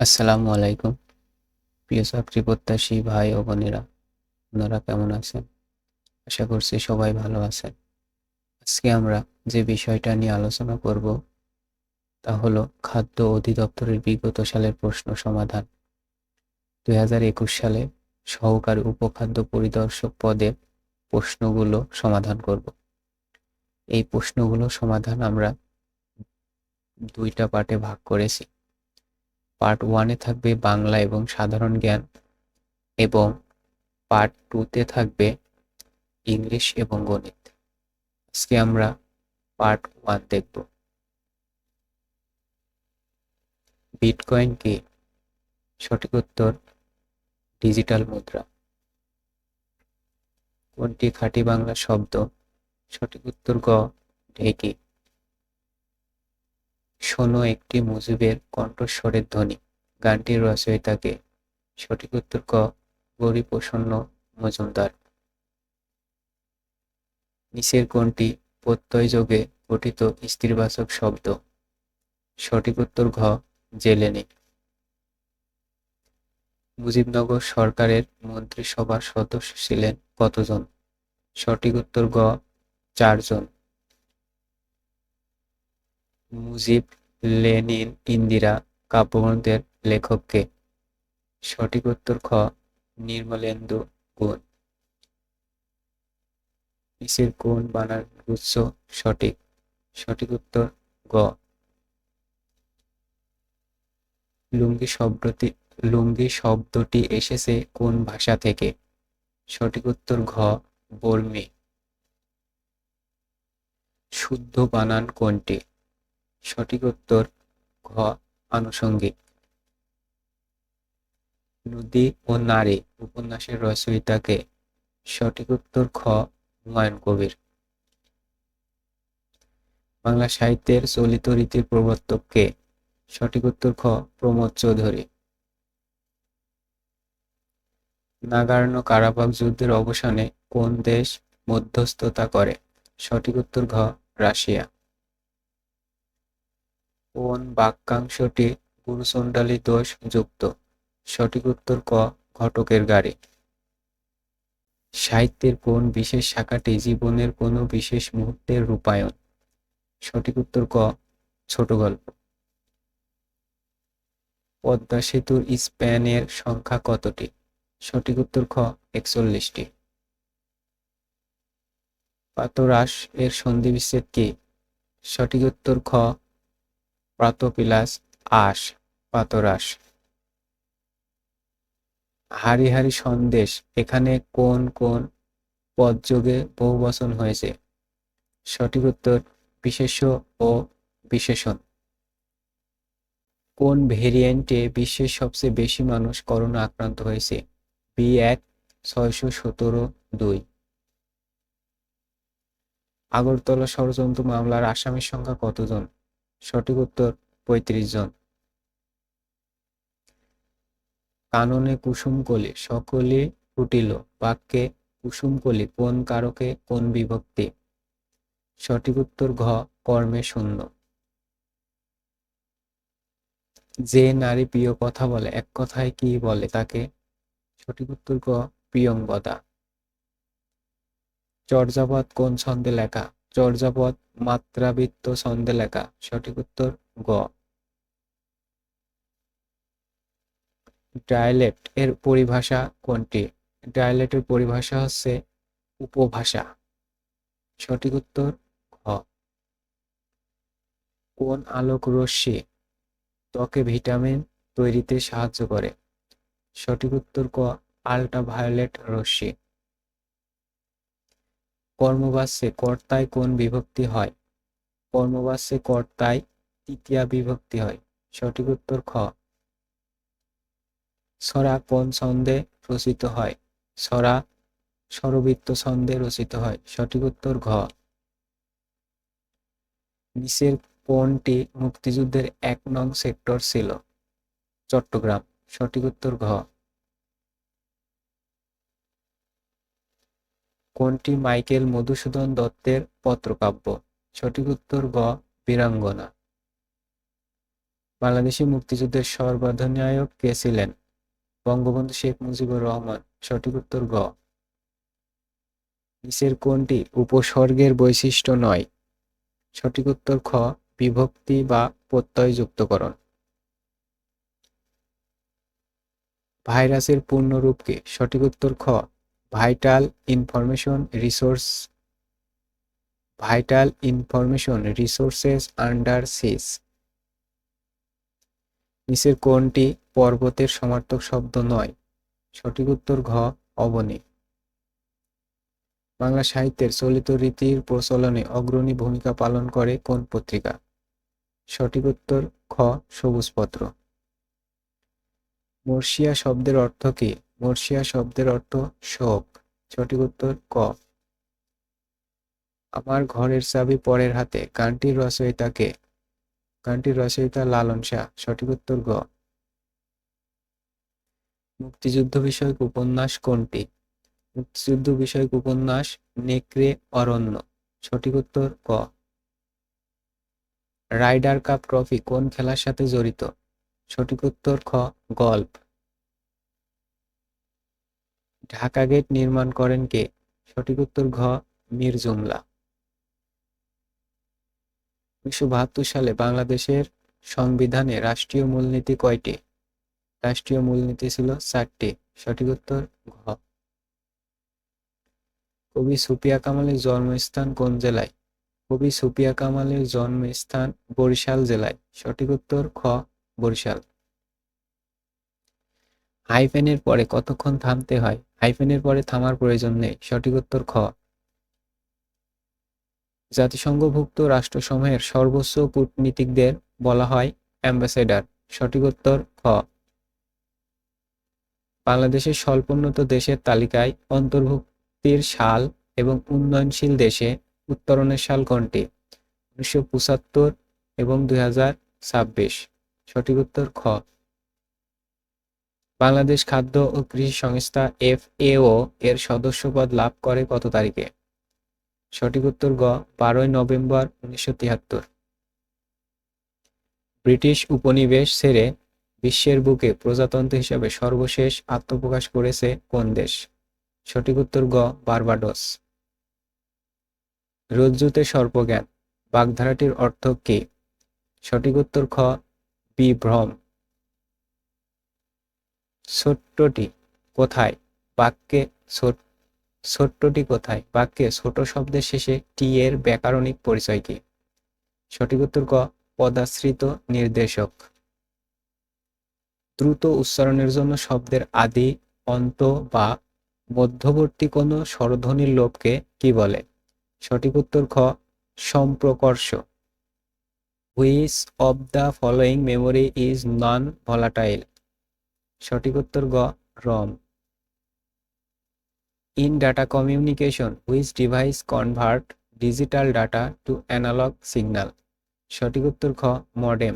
আসসালামু আলাইকুম। প্রিয় চাকরি প্রত্যাশী ভাই ও বোনেরা, আপনারা কেমন আছেন? আশা করছি সবাই ভালো আছেন। আজকে আমরা যে বিষয়টা নিয়ে আলোচনা করব, তা হলো খাদ্য অধিদপ্তরের বিগত সালের প্রশ্ন সমাধান। দুই হাজার একুশ সালে সহকারী উপখাদ্য পরিদর্শক পদে প্রশ্নগুলো সমাধান করব। এই প্রশ্নগুলো সমাধান আমরা দুইটা পার্টে ভাগ করেছি। পার্ট ওয়ানে থাকবে বাংলা এবং সাধারণ জ্ঞান এবং পার্ট টুতে থাকবে ইংলিশ এবং গণিত। আজকে আমরা পার্ট ওয়ান দেখব। বিটকয়েন কি সঠিক উত্তর ডিজিটাল মুদ্রা। কোনটি খাঁটি বাংলা শব্দ? সঠিক উত্তর গ, ঢেকি। শোনো একটি মুজিবের কণ্ঠস্বরের ধ্বনি। গানটির রচয়িতাকে সঠিক উত্তর ক গরিপ্রসন্ন মজুমদার। নিচের কোনটি প্রত্যয় যোগে গঠিত স্ত্রীবাচক শব্দ। সঠিক উত্তর ঘ জেলেনি মুজিবনগর সরকারের মন্ত্রিসভার সদস্য ছিলেন কতজন? সঠিক উত্তর গ চারজন। মুজিব, লেনিন, ইন্দিরা, কাব্যগ্রন্থের লেখককে। সঠিক উত্তর খ, নির্মলেন্দু গুণ। নিচের কোন বানান গুচ্ছ সঠিক? সঠিক উত্তর গ। লুঙ্গি শব্দটি লুঙ্গি শব্দটি এসেছে কোন ভাষা থেকে? সঠিক উত্তর ঘ, বর্মী। শুদ্ধ বানান কোনটি? সঠিক উত্তর ঘ আনুষঙ্গিক। নদী ও নারী উপন্যাসের রচয়িতাকে সঠিক উত্তর খ হুমায়ুন কবির। বাংলা সাহিত্যের চলিত রীতির প্রবর্তককে সঠিক উত্তর খ প্রমোদ চৌধুরী। নাগার্ণ কারাবাগ যুদ্ধের অবসানে কোন দেশ মধ্যস্থতা করে? সঠিক উত্তর ঘ রাশিয়া। কোন বাক্যাংশটি গুরুচণ্ডালী দোষ যুক্ত? সঠিক উত্তর ক, ঘটকের গাড়ি। সাহিত্যের কোন বিশেষ শাখাটি জীবনের কোনো বিশেষ মুহূর্তের রূপায়ণ? সঠিক উত্তর ক, ছোট গল্প। পদ্মা সেতুর স্প্যানের সংখ্যা কতটি? সঠিক উত্তর খ, একচল্লিশটি। পাতরাস এর সন্ধিবিচ্ছেদ কি? সঠিক উত্তর খ প্রাতপিলাস আশ, পাতরাস। হারি হারি সন্দেশ, এখানে কোন কোন পদযোগে বহুবচন হয়েছে? সঠিক উত্তর, বিশেষ্য ও বিশেষণ। কোন ভেরিয়েন্টে বিশ্বের সবচেয়ে বেশি মানুষ করোনা আক্রান্ত হয়েছে? বি এক, ছয়শো সতেরো, দুই। আগরতলা ষড়যন্ত্র মামলার আসামির সংখ্যা কতজন? সঠিক উত্তর পঁয়ত্রিশ জন। কাননে কুসুমকলি সকলে ফুটিল, বাক্যে কুসুমকলি কোন কারকে, কোন বিভক্তি? সঠিক উত্তর ঘ, কর্মে শূন্য। যে নারী প্রিয় কথা বলে, এক কথায় কি বলে তাকে? সঠিক উত্তর গ প্রিয়ঙ্গদা চর্যাপদ কোন ছন্দে লেখা? চর্যাপদ মাত্রাবৃত্ত ছন্দে লেখা সঠিক উত্তর গ। ডায়ালেক্ট এর পরিভাষা কোনটি? ডায়ালেক্টের পরিভাষা হচ্ছে উপভাষা। সঠিক উত্তর ঘ। কোন আলোক রশ্মি ত্বকে ভিটামিন তৈরিতে সাহায্য করে? সঠিক উত্তর ক, আল্ট্রাভায়োলেট রশ্মি। কর্মবাস্যে কর্তায় কোন বিভক্তি হয়? কর্মবাস্যে কর্তায় তৃতীয়া বিভক্তি হয়। সঠিক উত্তর খ। সরা কোন ছন্দে রচিত হয়? সরা স্বরবৃত্ত ছন্দে রচিত হয়। সঠিক উত্তর ঘ। নিচের কোনটি মুক্তিযুদ্ধের এক নং সেক্টর ছিল। চট্টগ্রাম। সঠিক উত্তর ঘ। কোনটি মাইকেল মধুসূদন দত্তের পত্রকাব্য? সঠিক উত্তর গ, বীরাঙ্গনা। বাংলাদেশি মুক্তিযুদ্ধের সর্বাধিনায়ক কে ছিলেন? বঙ্গবন্ধু শেখ মুজিবুর রহমান। সঠিক উত্তর গ। নিচের কোনটি উপসর্গের বৈশিষ্ট্য নয়? সঠিক উত্তর খ, বিভক্তি বা প্রত্যয় যুক্তকরণ ভাইরাসের পূর্ণরূপকে সঠিক উত্তর খ vital information resource vital information resources under siege নিচের কোনটি পর্বতের সমার্থক শব্দ নয়। সঠিক উত্তর ঘ, অবনী। বাংলা সাহিত্যের চলিত রীতির প্রচলনে অগ্রণী ভূমিকা পালন করে কোন পত্রিকা? সঠিক উত্তর খ সবুজপত্র। মর্শিয়া শব্দের অর্থ কি? মর্শিয়া শব্দের অর্থ শোক। সঠিক উত্তর ক। আমার ঘরের চাবি পরের হাতে। গানটির রচয়িতাকে। গানটির রচয়িতা লালন শাহ। সঠিক উত্তর গ। মুক্তিযুদ্ধ বিষয়ক উপন্যাস কোনটি? মুক্তিযুদ্ধ বিষয়ক উপন্যাস নেকড়ে অরণ্য। সঠিক উত্তর ক। রাইডার কাপ ট্রফি কোন খেলার সাথে জড়িত? সঠিক উত্তর খ, গল্ফ। ঢাকা গেট নির্মাণ করেন কে? সঠিক উত্তর, ঘ, মীর জুমলা। উনিশশো সালে বাংলাদেশের সংবিধানে রাষ্ট্রীয় মূলনীতি কয়টি? রাষ্ট্রীয় মূলনীতি ছিল চারটি। সঠিক উত্তর, ঘ। কবি সুপিয়া কামালের জন্মস্থান কোন জেলায়? কবি সুপিয়া কামালের জন্মস্থান বরিশাল জেলায়। সঠিক উত্তর, খ, বরিশাল। হাইফেনের পরে কতক্ষণ থামতে হয়? হাইফেনের পরে থামার প্রয়োজন নেই। সঠিক উত্তর খ। জাতিসংঘভুক্ত রাষ্ট্রসমূহের সর্বোচ্চ কূটনীতিকদের বলা হয় অ্যাম্বাসেডার। সঠিক উত্তর খ। বাংলাদেশের স্বল্পোন্নত দেশের তালিকায় অন্তর্ভুক্তির সাল এবং উন্নয়নশীল দেশে উত্তরণের সাল কোনটি? উনিশশো পঁচাত্তর এবং দুই সঠিক উত্তর খ। বাংলাদেশ খাদ্য ও কৃষি সংস্থা এফএও এর সদস্যপদ লাভ করে কত তারিখে? সঠিক উত্তর গ, বারোই নভেম্বর উনিশশো তিয়াত্তর। ব্রিটিশ উপনিবেশ ছেড়ে বিশ্বের বুকে প্রজাতন্ত্র হিসাবে সর্বশেষ আত্মপ্রকাশ করেছে কোন দেশ? সঠিক উত্তর গ, বারবাডোস। রজ্জুতে সর্পজ্ঞান, বাগধারাটির অর্থ কি? সঠিক উত্তর খ বিভ্রম ছোট্টটি কোথায়? বাক্যে ছোট্টটি কোথায়? বাক্যে ছোট শব্দের শেষে টি এর ব্যাকরণিক পরিচয় কি? সঠিক উত্তর ক, পদাশ্রিত নির্দেশক। দ্রুত উচ্চারণের জন্য শব্দের আদি, অন্ত বা মধ্যবর্তী কোনো স্বরধ্বনির লোপকে কি বলে? সঠিক উত্তর খ, সম্প্রকর্ষ। Which of the following memory is non volatile সঠিক উত্তর গ, ROM. In data communication which device convert digital data to analog signal সঠিক উত্তর খ মডেম